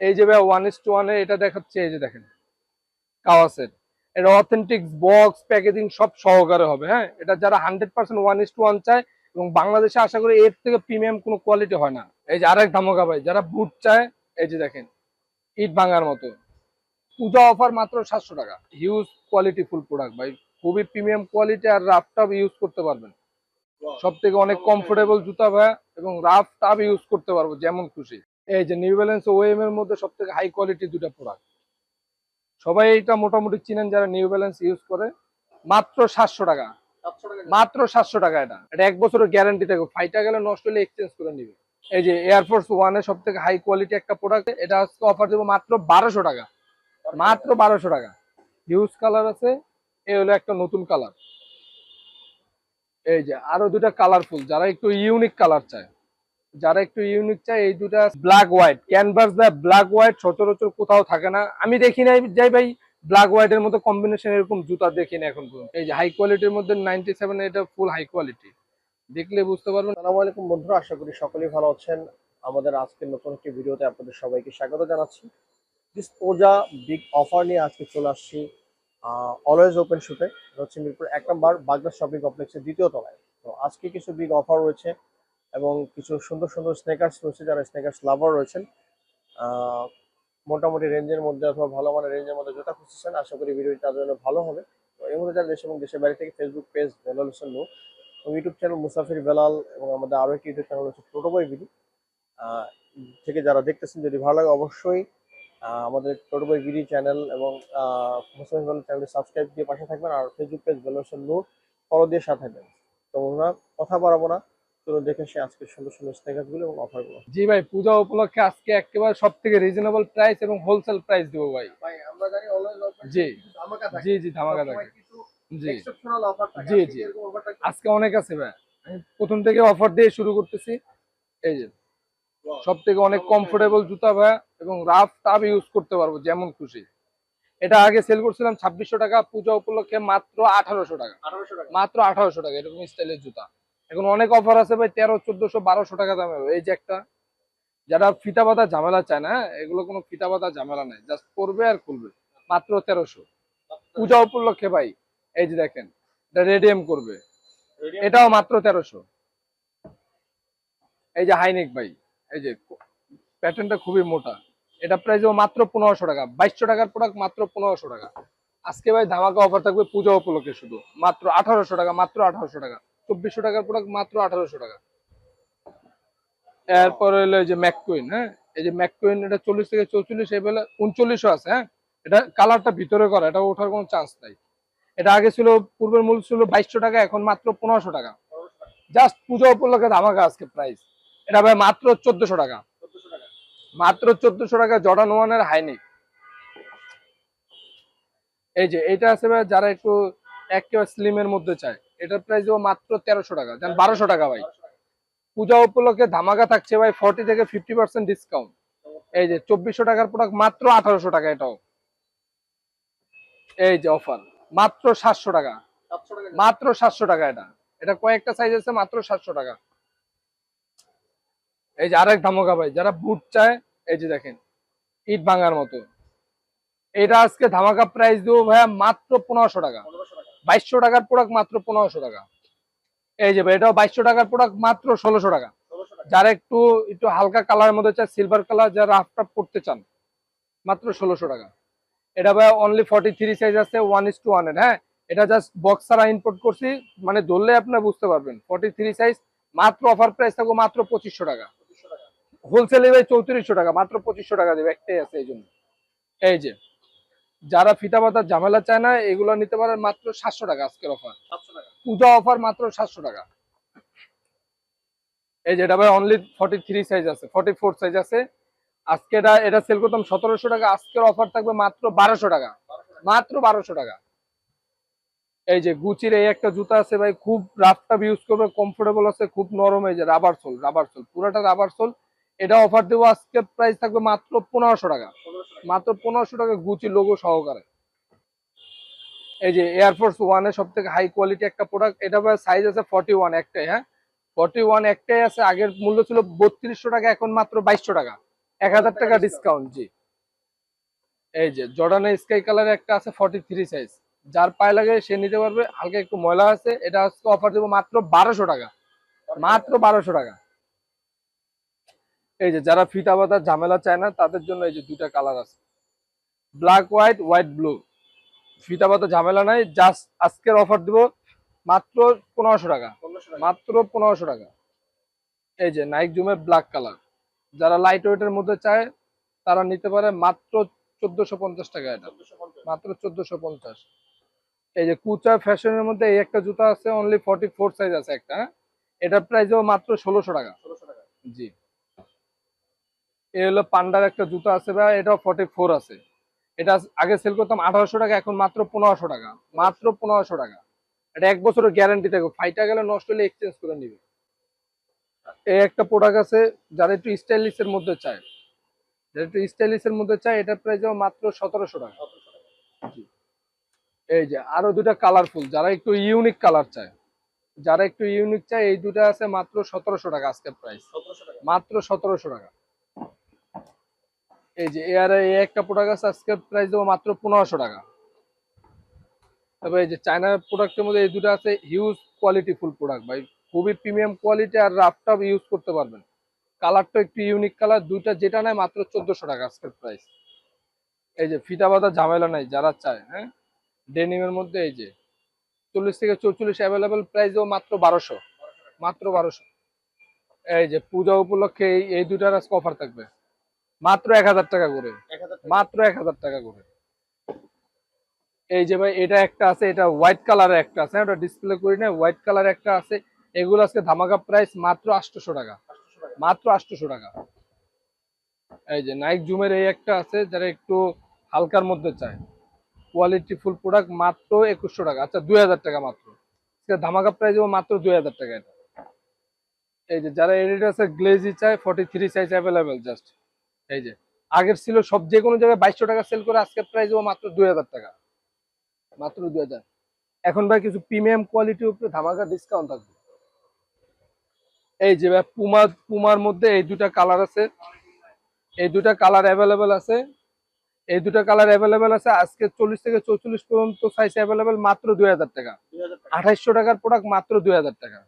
এই যে ভাই ওয়ান ইস টু ওয়ানে এটা দেখাচ্ছে এই যে দেখেন। কাওয়াসের এটা অথেন্টিক বক্স প্যাকেজিং সব সহকারে হবে হ্যাঁ? এটা যারা hundred percent one is to one চায় এবং বাংলাদেশে আশা করি এর থেকে প্রিমিয়াম কোনো কোয়ালিটি হয় না। এই যে আরেক ধামকা ভাই যারা বুট চায় এই যে দেখেন ইট ভাঙার মতো। পূজা অফার মাত্র সাতশো টাকা। হিউজ কোয়ালিটি ফুল প্রোডাক্ট ভাই। খুবই প্রিমিয়াম কোয়ালিটি আর রাফ টাফ ইউজ করতে পারবেন। সব থেকে অনেক কমফোর্টেবল জুতা ভাই এবং রাফ টাফ ইউজ করতে পারব যেমন খুশি। এই যে নিউ ব্যালেন্স ওএম এর মধ্যে সব থেকে হাই কোয়ালিটি দুটা প্রোডাক্ট সবাই এটা মোটামুটি চিনেন যারা নিউ ব্যালেন্স ইউজ করে। মাত্র সাতশো টাকা। মাত্র সাতশো টাকা এটা। এটা এক বছরের গ্যারান্টি থাকবে। ফাইটা গেলে নষ্ট হলে এক্সচেঞ্জ করে নিবে। এই যে এয়ারফোর্স ওয়ানের সব থেকে হাই কোয়ালিটি একটা প্রোডাক্ট এটা আজকে অফার দেবো মাত্র বারোশো টাকা। মাত্র বারোশো টাকা। হিউজ কালার আছে। এ হলো একটা নতুন কালার এই যে আরও দুটা কালারফুল যারা একটু ইউনিক কালার চায়। যারা একটু ইউনিক চায়, এই দুটা black white canvas the black white সচরাচর কোথাও থাকে না। আমি দেখি নাই, যাই ভাই ব্ল্যাক হোয়াইট এর মধ্যে কম্বিনেশন এরকম জুতা দেখি না এখন পর্যন্ত। এই যে হাই কোয়ালিটির মধ্যে নাইনটি সেভেন এটা ফুল হাই কোয়ালিটি দেখলে বুঝতে পারবেন। আসসালামু আলাইকুম বন্ধুরা, আশা করি সকলেই ভালো আছেন। আমাদের আজকের নতুন একটি ভিডিওতে আপনাদের সবাইকে স্বাগত জানাচ্ছি। ডিসপোজা বিগ অফার নিয়ে আজকে চলে আসছি অলওয়েজ ওপেন শুতে হচ্ছে মিরপুর এক নম্বর বাগদা শপিং কমপ্লেক্সের দ্বিতীয় তলায়। তো আজকে কিছু বিগ অফার রয়েছে। এবং কিছু সুন্দর সুন্দর স্নেকার্স রয়েছে, যারা স্নেকার্স লাভার রয়েছেন। মোটামুটি রেঞ্জের মধ্যে অথবা ভালো মানের রেঞ্জের মধ্যে যেটা খুঁজছেন আশা করি ভিডিওটি তাদের জন্য ভালো হবে। তো এই মধ্যে যারা দেশ এবং দেশের বাইরে থেকে ফেসবুক পেজ বেলাল হোসেন নূর এবং ইউটিউব চ্যানেল মুসাফির বেলাল এবং আমাদের আরও একটি ইউটিউব চ্যানেল হচ্ছে টোটো বই বিডি থেকে যারা দেখতেছেন, যদি ভালো লাগে অবশ্যই আমাদের টোটো বই বিডি চ্যানেল এবং মুসাফির বেলাল চ্যানেলটি সাবস্ক্রাইব দিয়ে পাশে থাকবেন, আর Facebook page Belal Hossain Noor follow দিয়ে সাথে থাকবেন। তো আমরা কথা বাড়াবো না। চলো দেখে সে আজকে সুন্দর সুন্দর এবং অফারগুলো জি ভাই পূজা উপলক্ষে আজকে একেবারে সব থেকে রিজনেবল প্রাইস এবং হোলসেল প্রাইস দেবো ভাই। ভাই আমরা জানি অলওয়েজ জি। ধামাকা জি জি ধামাকা থাকে। জি। এক্সেপশনাল অফার থাকে। জি, জি। আজকে অনেক আছে ভাই। প্রথম থেকে অফার দিয়ে শুরু করতেছি। এই যে সব থেকে অনেক কমফোর্টেবল জুতা ভাই এবং রাফ টাফ ইউজ করতে পারব যেমন খুশি। এটা আগে সেল করছিলাম ছাব্বিশশো টাকা পূজা উপলক্ষে মাত্র আঠারোশো টাকা। আঠারোশো টাকা। মাত্র আঠারোশো টাকা এরকম স্টাইলের জুতা। এখন অনেক অফার আছে ভাই তেরো চোদ্দশো বারোশো টাকা দামে এই যে একটা যারা ফিতা বাঁধা ঝামেলা চায় না হ্যাঁ, এগুলো কোনো ফিতা বাঁধা ঝামেলা নাই জাস্ট করবে আর খুলবে। মাত্র তেরোশো। পূজা উপলক্ষে ভাই এই যে দেখেন এটা রেডিয়াম করবে। এটাও মাত্র তেরোশো। এই যে হাইনেক ভাই এই যে প্যাটার্নটা খুবই মোটা। এটা প্রাইস মাত্র পনেরোশো টাকা বাইশশো টাকার প্রোডাক্ট মাত্র পনেরোশো টাকা। আজকে ভাই ধামাকা অফার থাকবে পূজা উপলক্ষে শুধু মাত্র আঠারোশো টাকা মাত্র আঠারোশো টাকা। চব্বিশশো টাকার প্রোডাক্ট মাত্র আঠারোশো টাকা। এরপর হলো এই যে ম্যাককুইন হ্যাঁ? এই যে ম্যাককুইন এটা চল্লিশ থেকে চৌচল্লিশ এই বেলা উনচল্লিশও আছে হ্যাঁ? এটা কালারটা ভিতরে করা এটা ওঠার কোনো চান্স নাই। এটা আগে ছিল পূর্বের মূল্য ছিল বাইশশো টাকা এখন মাত্র পনেরোশো টাকা। জাস্ট পূজা উপলক্ষে ধামাকা আজকে প্রাইস এটা ভাই মাত্র চোদ্দশো টাকা। মাত্র চোদ্দশো টাকা জর্ডান ওয়ানের হাইনিক এই যে এটা আছে ভাই যারা একটু একেবারে স্লিমের মধ্যে চায়। এটার প্রাইস দেবো মাত্র তেরোশো টাকা। দেন বারোশো টাকা ভাই। পূজা উপলক্ষে ধামাকা থাকছে ভাই ফর্টি থেকে ফিফটি পার্সেন্ট ডিসকাউন্ট এই যে চব্বিশশো টাকার প্রোডাক্ট মাত্র আঠারোশো টাকা এটাও। এই যে অফার মাত্র সাতশো টাকা। মাত্র সাতশো টাকা এটা। এটা কয়েকটা সাইজ আছে মাত্র সাতশো টাকা। এই যে আরেক ধামকা ভাই যারা বুট চায় এই যে দেখেন ইট ভাঙার মতো। এটা আজকে ধামাকা প্রাইস দেবো ভাইয়া মাত্র পনেরোশো টাকা। বাইশশো টাকার প্রোডাক্ট মাত্র পনেরোশো টাকা। এই যে ভাই এটাও বাইশশো টাকার প্রোডাক্ট মাত্র ষোলোশো টাকা। যারা একটু একটু হালকা কালারের মধ্যে চায় সিলভার কালার যারা রাফ টাফ করতে চান মাত্র ষোলোশো টাকা। এটা ভাই অনলি ফর্টি থ্রি সাইজ আছে ওয়ান ইস টু ওয়ানের হ্যাঁ? এটা জাস্ট বক্স ছাড়া ইম্পোর্ট করছি মানে ধরলে আপনার বুঝতে পারবেন। ফর্টি থ্রি সাইজ মাত্র অফার প্রাইস থাকব মাত্র পঁচিশশো টাকা। পঁচিশশো টাকা। হোলসেলে ভাই চৌত্রিশশো টাকা মাত্র পঁচিশশো টাকা দেবে একটাই আছে এই জন্য। এই যে যারা ফিতা পাতার ঝামেলা চায় না এগুলো নিতে পারেন মাত্র সাতশো টাকা আজকের অফার পূজা অফার মাত্র সাতশো টাকা। এই যে এটা ভাই অনলি ফর্টি থ্রি সাইজ আছে ফর্টি ফোর সাইজ আছে। আজকে এটা এটা সেল করতাম সতেরোশো টাকা আজকের অফার থাকবে মাত্র বারোশো টাকা। মাত্র বারোশো টাকা। এই যে গুচির এই একটা জুতা আছে ভাই খুব রাফ টাফ ইউজ করবে কমফোর্টেবল আছে খুব নরম এই যে রাবার সোল রাবার সোল পুরোটা রাবার সোল এটা অফার দেবো আজকে প্রাইস থাকবে মাত্র পনেরোশো টাকা। মাত্র পনেরোশো টাকা গুচি লোগো সহকারে। এই যে এয়ারফোর্স ওয়ানের সব থেকে হাই কোয়ালিটি একটা প্রোডাক্ট এটা সাইজ আছে ফর্টি ওয়ান একটাই হ্যাঁ? ফর্টি ওয়ান একটাই আছে আগের মূল্য ছিল বত্রিশশো টাকা এখন মাত্র বাইশশো টাকা। এক হাজার টাকা ডিসকাউন্ট জি। এই যে জর্ডানের স্কাই কালার একটা আছে ফর্টি থ্রি সাইজ যার পায়ে লাগে সে নিতে পারবে হালকা একটু ময়লা আছে এটা আজকে অফার দেবো মাত্র বারোশো টাকা। মাত্র বারোশো টাকা। এই যে যারা ফিতা বাঁধার ঝামেলা চায় না তাদের জন্য এই যে দুটা কালার আছে। ব্ল্যাক হোয়াইট হোয়াইট ব্লু ফিতা বাঁধা ঝামেলা নাই জাস্ট আজকের অফার দিব মাত্র পনেরোশো টাকা। মাত্র পনেরোশো টাকা। এই যে নাইক জুমের ব্ল্যাক কালার যারা লাইট ওয়েটের মধ্যে চায় তারা নিতে পারে মাত্র চোদ্দশো পঞ্চাশ টাকা এটা। মাত্র চোদ্দশো পঞ্চাশ। এই যে কুচা ফ্যাশনের মধ্যে এই একটা জুতা আছে অনলি ফর্টি ফোর সাইজ আছে একটা হ্যাঁ? এটার প্রাইসও মাত্র ষোলোশো টাকা। ষোলোশো টাকা। জি। এই হলো পান্ডার একটা জুতো আছে ভাই এটাও ফর্টি ফোর আছে। এটা আগে সেল করতাম আঠারোশো টাকা এখন মাত্র পনেরোশো টাকা মাত্র পনেরোশো টাকা। এটা এক বছরের গ্যারান্টি থাকবে ফাইটা গেলে নষ্ট হলে এক্সচেঞ্জ করে নিবে। এই একটা প্রোডাক্ট আছে যারা একটু স্টাইলিশ এর মধ্যে চায়। যারা একটু স্টাইলিশ এর মধ্যে চায় এটার প্রাইস মাত্র সতেরোশো টাকা। এই যে আরও দুটা কালারফুল যারা একটু ইউনিক কালার চায়। যারা একটু ইউনিক চায় এই দুটা আছে মাত্র সতেরোশো টাকা আজকের প্রাইস মাত্র সতেরোশো টাকা। এই যে এর এই একটা প্রোডাক্ট আছে প্রাইস দেবো মাত্র পনেরোশো টাকা। তবে এই যে চায়নার প্রোডাক্টের মধ্যে এই দুটো আছে হিউজ কোয়ালিটি ফুল প্রোডাক্ট ভাই। খুবই প্রিমিয়াম কোয়ালিটি আর রাফটাপ ইউজ করতে পারবেন। কালারটা একটু ইউনিক কালার দুইটা যেটা নেয় মাত্র চোদ্দশো টাকা আজকের প্রাইস এই যে ফিতা বাঁধা ঝামেলা নাই, যারা চায় হ্যাঁ? ডেনিমের মধ্যে এই যে চল্লিশ থেকে চৌচল্লিশ অ্যাভেলেবেল প্রাইস দেবো মাত্র বারোশো। মাত্র বারোশো। এই যে পূজা উপলক্ষে এই দুটার আজকে অফার থাকবে। মাত্র এক হাজার টাকা করে। মাত্র এক হাজার টাকা করে। এই যে ভাই এটা একটা আছে এটা হোয়াইট কালারের একটা আছে ওটা ডিসপ্লে করি না হোয়াইট কালার একটা আছে। এগুলো আজকে ধামাকা প্রাইস মাত্র আটশোশো টাকা। মাত্র আটশোশো টাকা। এই যে নাইক জুমের এই একটা আছে যারা একটু হালকার মধ্যে চায়। কোয়ালিটি ফুল প্রোডাক্ট মাত্র একুশশো টাকা। আচ্ছা দুই হাজার টাকা মাত্র। ধামাকা প্রাইস দেবো মাত্র দুই হাজার টাকা এটা। এই যে যারা এডিডাস গ্লেজি চায় forty three size available just এই যে আগের ছিল সব যে কোনো জায়গায় বাইশশো টাকা সেল করে আজকের প্রাইস দেবো মাত্র দুই হাজার টাকা। মাত্র দুই হাজার। এখন ভাই কিছু প্রিমিয়াম কোয়ালিটির উপরে ধামাকা ডিসকাউন্ট থাকবে। এই যে ভাই পুমা পুমার মধ্যে এই দুটা কালার আছে। এই দুটা কালার অ্যাভেলেবেল আছে। এই দুটা কালার অ্যাভেলেবেল আছে আজকে চল্লিশ থেকে চৌচল্লিশ পর্যন্ত সাইজ অ্যাভেলেবেল মাত্র দুই হাজার টাকা। আঠাইশশো টাকার প্রোডাক্ট মাত্র দুই হাজার টাকা।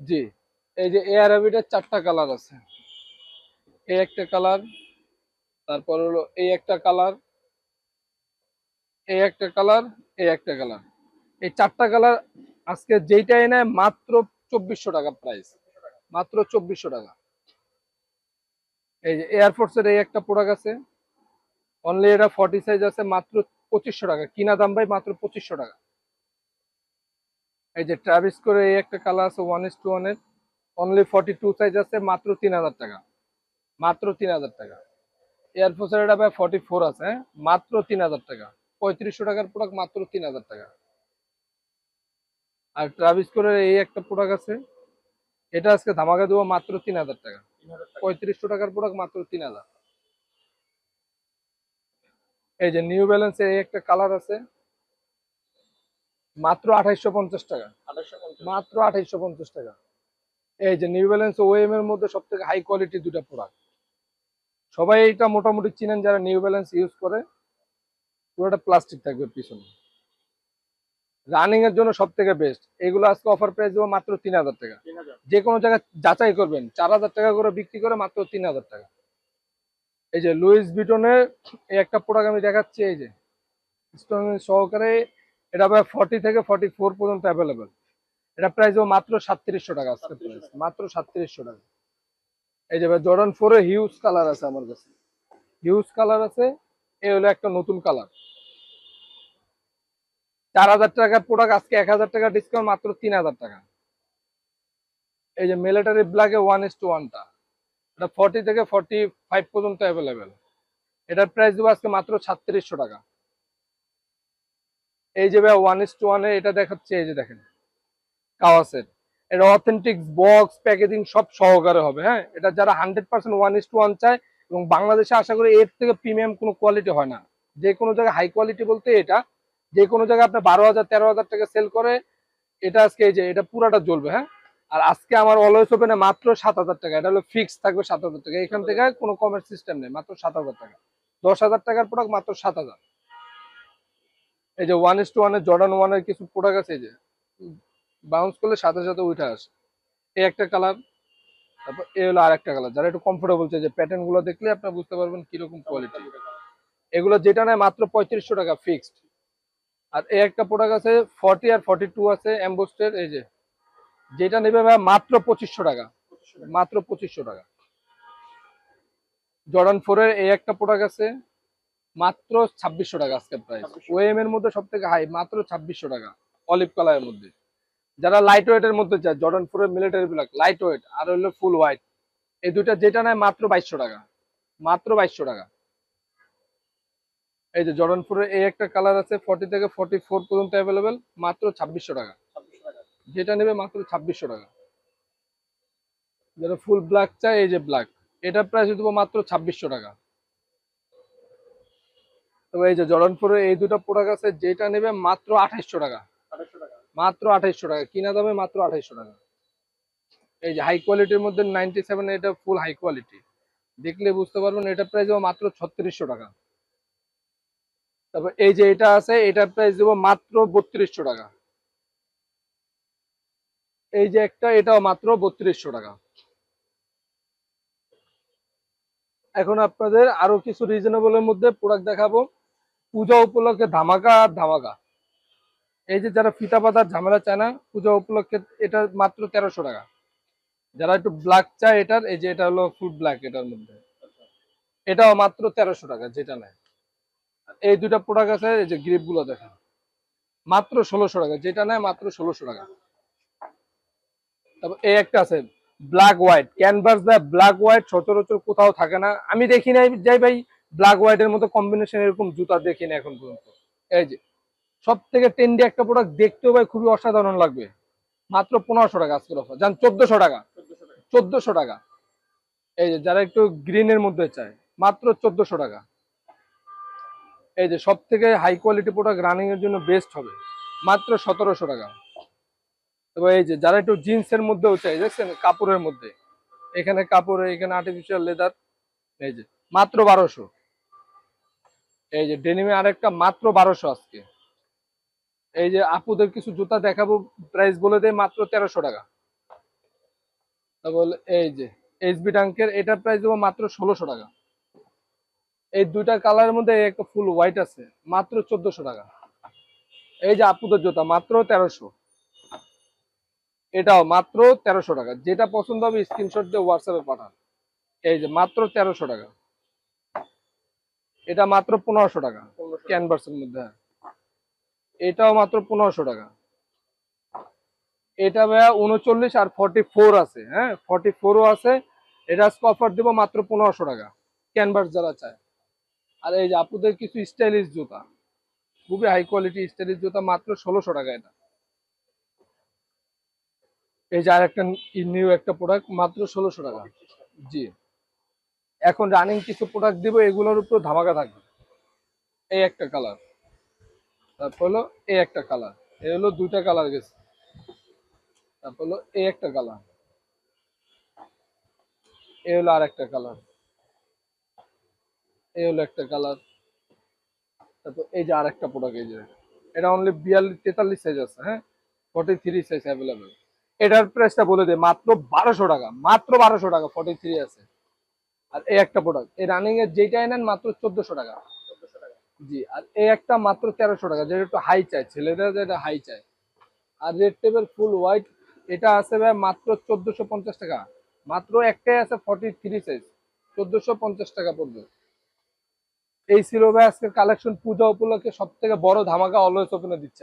জি এই যে এয়ার চারটা কালার আছে। এই একটা কালার, তারপর হলো এই একটা কালার এই একটা কালার এই একটা কালার। এই চারটা কালার আজকে যেইটাই নেয় মাত্র চব্বিশশো টাকা প্রাইস মাত্র চব্বিশশো টাকা। এই যে এয়ারফোর্সের এই একটা প্রোডাক্ট আছে অনলি এটা ফর্টি সাইজ আছে, মাত্র পঁচিশশো টাকা। কিনা দাম ভাই মাত্র পঁচিশশো টাকা। এই যে ট্রাভিস করে এই একটা কালার আছে ওয়ান ইস টু ওয়ানের অনলি ফর্টি টু সাইজ আছে, মাত্র তিন হাজার টাকা। মাত্র তিন হাজার টাকা। এয়ারফোর্সের এটা ভাই ফর্টি ফোর আছে হ্যাঁ? মাত্র তিন হাজার টাকা। পঁয়ত্রিশশো টাকার প্রোডাক্ট মাত্র তিন হাজার টাকা। আর ট্রাভিস করে এই একটা প্রোডাক্ট আছে এটা আজকে ধামাকা দেবো মাত্র তিন হাজার টাকা। পঁয়ত্রিশশো টাকার প্রোডাক্ট মাত্র তিন হাজার। এই যে নিউ ব্যালেন্সের এই একটা কালার আছে মাত্র আঠাইশশো পঞ্চাশ টাকা। মাত্র আঠাইশশো পঞ্চাশ টাকা। এই যে নিউ ব্যালেন্স ওএম এর মধ্যে সব থেকে হাই কোয়ালিটি দুটা প্রোডাক্ট সবাই এটা মোটামুটি চিনেন যারা নিউ ব্যালেন্স ইউজ করে পুরোটা প্লাস্টিক থাকবে পিছনে। রানিং এর জন্য সব থেকে বেস্ট এগুলো আজকে অফার প্রাইস দেবো মাত্র তিন হাজার টাকা। যে কোনো জায়গায় যাচাই করবেন চার হাজার টাকা করে বিক্রি করে মাত্র তিন হাজার টাকা। এই যে লুইস বিটনের এই একটা প্রোডাক্ট আমি দেখাচ্ছি এই যে স্টোন সহকারে এটা ভাই ফর্টি থেকে ফর্টি ফোর পর্যন্ত অ্যাভেলেবেল এটা প্রাইস মাত্র সাতত্রিশশো টাকা আজকে প্রাইস মাত্র সাতত্রিশশো টাকা। এই যে জর্ডন ফোরে হিউজ কালার আছে আমার কাছে। হিউজ কালার আছে, এই হলো একটা নতুন কালার চার হাজার টাকার প্রোডাক্ট আজকে এক হাজার টাকা ডিসকাউন্ট মাত্র তিন হাজার টাকা। এই যে মিলিটারি ব্ল্যাকে ওয়ান ইস টু। ওয়ানটা এটা ফর্টি থেকে ফর্টি ফাইভ পর্যন্ত অ্যাভেলেবেল এটার প্রাইস দেবো আজকে মাত্র সাতত্রিশশো টাকা। এই যে ভাই ওয়ান ইস টু ওয়ানে এটা দেখাচ্ছে, এই যে দেখেন। কাওয়াসের এটা অথেন্টিক বক্স প্যাকেজিং সব সহকারে হবে হ্যাঁ? এটা যারা hundred percent one is to one চায় এবং বাংলাদেশে আশা করি এর থেকে প্রিমিয়াম কোনো কোয়ালিটি হয় না। যে কোনো জায়গায় হাই কোয়ালিটি বলতে এটা, যে কোনো জায়গায় আপনি বারো হাজার, তেরো হাজার টাকা সেল করে, এটা আজকে এই যে, এটা পুরাটা জ্বলবে হ্যাঁ? আর আজকে আমার অলওয়েজ ওপেনে মাত্র সাত হাজার টাকা, এটা হলো ফিক্স থাকবে সাত হাজার টাকা। এখান থেকে কোনো কমের সিস্টেম নেই, মাত্র সাত হাজার টাকা। দশ হাজার টাকার প্রোডাক্ট মাত্র সাত হাজার। এই যে ওয়ান ইস টু ওয়ানের জর্ডান ওয়ানের কিছু প্রোডাক্ট আছে এই যে বাউন্স করলে সাথে সাথে উঠে আসে। এই একটা কালার তারপর এ হলো আর একটা কালার যারা একটু কমফোর্টেবল চাই যে প্যাটার্নগুলো দেখলে আপনি বুঝতে পারবেন কীরকম কোয়ালিটি এগুলো যেটা নেয় মাত্র পঁয়ত্রিশশো টাকা ফিক্সড আর এই একটা প্রোডাক্ট আছে ফর্টি আর ফর্টি টু আছে এম্বোস্টের এই যে। যেটা নেবে ভাই মাত্র পঁচিশশো টাকা। মাত্র পঁচিশশো টাকা। জর্ডান ফোরের এই একটা প্রোডাক্ট আছে মাত্র ছাব্বিশশো টাকা আজকে প্রাইস 2600 ওএম এর মধ্যে সব থেকে হাই মাত্র ছাব্বিশশো টাকা। অলিভ কালারের মধ্যে। যারা লাইট ওয়েটের মধ্যে চায় জর্ডান ফোর এর মিলিটারি ব্ল্যাক লাইট ওয়েট আর হলো ফুল হোয়াইট এই দুইটা যেটা নেয় মাত্র বাইশশো টাকা মাত্র বাইশশো টাকা। এই যে জর্ডান ফোর এর এই একটা কালার আছে ফর্টি থেকে ফর্টি ফোর পর্যন্ত অ্যাভেলেবেল মাত্র ছাব্বিশশো টাকা। যেটা নেবে মাত্র ছাব্বিশশো টাকা। যারা ফুল ব্ল্যাক চায় এই যে ব্ল্যাক এটার প্রাইস দেবো মাত্র ছাব্বিশশো টাকা। তবে এই যে জর্ডান ফোরের এই দুটো প্রোডাক্ট আছে যেটা নেবে মাত্র আঠাইশশো টাকা। মাত্র আঠাইশশো টাকা, কিনা দামে মাত্র আঠাইশশো টাকা। এই যে হাই কোয়ালিটির মধ্যে নাইনটি সেভেন এটা ফুল হাই কোয়ালিটি দেখলে বুঝতে পারবেন এটা প্রাইস দেবো মাত্র ছত্রিশশো টাকা। তারপর এই যে এটা আছে, এটার প্রাইস দেবো মাত্র বত্রিশশো টাকা। এই যে একটা, এটাও মাত্র বত্রিশশো টাকা। এখন আপনাদের আরও কিছু রিজনেবলের মধ্যে প্রোডাক্ট দেখাবো। পূজা উপলক্ষে ধামাকা আর ধামাকা। এই যে যারা ফিতা পাতার ঝামেলা চায় না, পূজা উপলক্ষে এটা মাত্র তেরোশো টাকা। যারা একটু ব্ল্যাক চায় এটার, এই যে এটা হলো ফুল ব্ল্যাক এটার মধ্যে। এটাও মাত্র তেরোশো টাকা, যেটা নেয়। এই দুটা প্রোডাক্ট আছে, এই যে গ্রিপগুলো দেখেন। মাত্র ষোলোশো টাকা, যেটা নেয় মাত্র ষোলোশো টাকা। তারপর এই একটা আছে black white canvas the black white সচরাচর কোথাও থাকে না। আমি দেখি নাই, যাই ভাই ব্ল্যাক হোয়াইট এর মতো কম্বিনেশন এরকম জুতা দেখি না এখন পর্যন্ত। এই যে সব থেকে ট্রেন্ডি একটা প্রোডাক্ট দেখতেও ভাই খুবই অসাধারণ লাগবে। মাত্র পনেরোশো টাকা আজকের অফার যান চোদ্দশো টাকা। চোদ্দশো টাকা। এই যে যারা একটু গ্রিনের মধ্যে চায়, মাত্র চোদ্দশো টাকা। এই যে সব থেকে হাই কোয়ালিটি প্রোডাক্ট রানিং এর জন্য বেস্ট হবে, মাত্র সতেরোশো টাকা। তবে এই যে যারা একটু জিন্সের মধ্যেও চাই দেখছেন কাপড়ের মধ্যে, এখানে কাপড়, এখানে আর্টিফিশিয়াল লেদার এই যে মাত্র বারোশো। এই যে ডেনিমে আরেকটা মাত্র বারোশো আজকে। এই যে আপুদের কিছু জুতা দেখাবো প্রাইস বলে দেয় মাত্র তেরোশো টাকা। তারপর এই যে এইচবি টাঙ্কের এটার প্রাইস দেবো মাত্র ষোলোশো টাকা। এই দুইটা কালারের মধ্যে একটা ফুল হোয়াইট আছে মাত্র চোদ্দশো টাকা। এই যে আপুদের জুতা মাত্র তেরোশো। এটাও মাত্র তেরোশো টাকা। যেটা পছন্দ হবে স্ক্রিনশট দিয়ে হোয়াটসঅ্যাপে পাঠান। এই যে মাত্র তেরোশো টাকা। এটা মাত্র পনেরোশো টাকা। ক্যানভাসের মধ্যে হ্যাঁ। এটাও মাত্র পনেরোশো টাকা। এটা ভাইয়া উনচল্লিশ আর ফর্টি ফোর আছে হ্যাঁ? ফর্টি ফোরও আছে। এটা অফার দেবো মাত্র পনেরোশো টাকা ক্যানভাস যারা চায়। আর এই যে আপুদের কিছু স্টাইলিশ জুতা, খুবই হাই কোয়ালিটি স্টাইলিশ জুতা, মাত্র ষোলোশো টাকা এটা। এই যে আর একটা নিউ একটা প্রোডাক্ট মাত্র ষোলোশো টাকা। জি। এখন রানিং কিছু প্রোডাক্ট দিব, এগুলোর উপর ধামাকা থাকবে। এই একটা কালার তারপর হলো এই একটা কালার এই হলো দুইটা কালার গেছে। তারপর হলো এই একটা কালার এই হলো আর একটা কালার এই হলো একটা কালার তারপর এই যে আর একটা প্রোডাক্ট এই যে, এটা অনলি বিয়াল্লিশ, তেতাল্লিশ সাইজ আছে হ্যাঁ? ফর্টি থ্রি সাইজ অ্যাভেলেবেল এটার প্রাইসটা বলে দে, মাত্র বারোশো টাকা, মাত্র বারোশো টাকা ফর্টি থ্রি আছে। আর এই একটা প্রোডাক্ট এই রানিং এর যেটা নেন মাত্র চোদ্দশো টাকা। জি, আর এই একটা মাত্র তেরোশো টাকা, যেটা একটু হাই চাই, ছেলেদের যেটা হাই চাই। আর রেড টেবিল ফুল হোয়াইট এটা আছে ভাই মাত্র চোদ্দোশো পঞ্চাশ টাকা। মাত্র একটাই আছে ফর্টি থ্রি সাইজ চোদ্দশো পঞ্চাশ টাকা পড়বে। এই ছিল ভাই আজকের কালেকশন পূজা উপলক্ষে সব থেকে বড় ধামাকা অলওয়েজ ওপেনে দিচ্ছে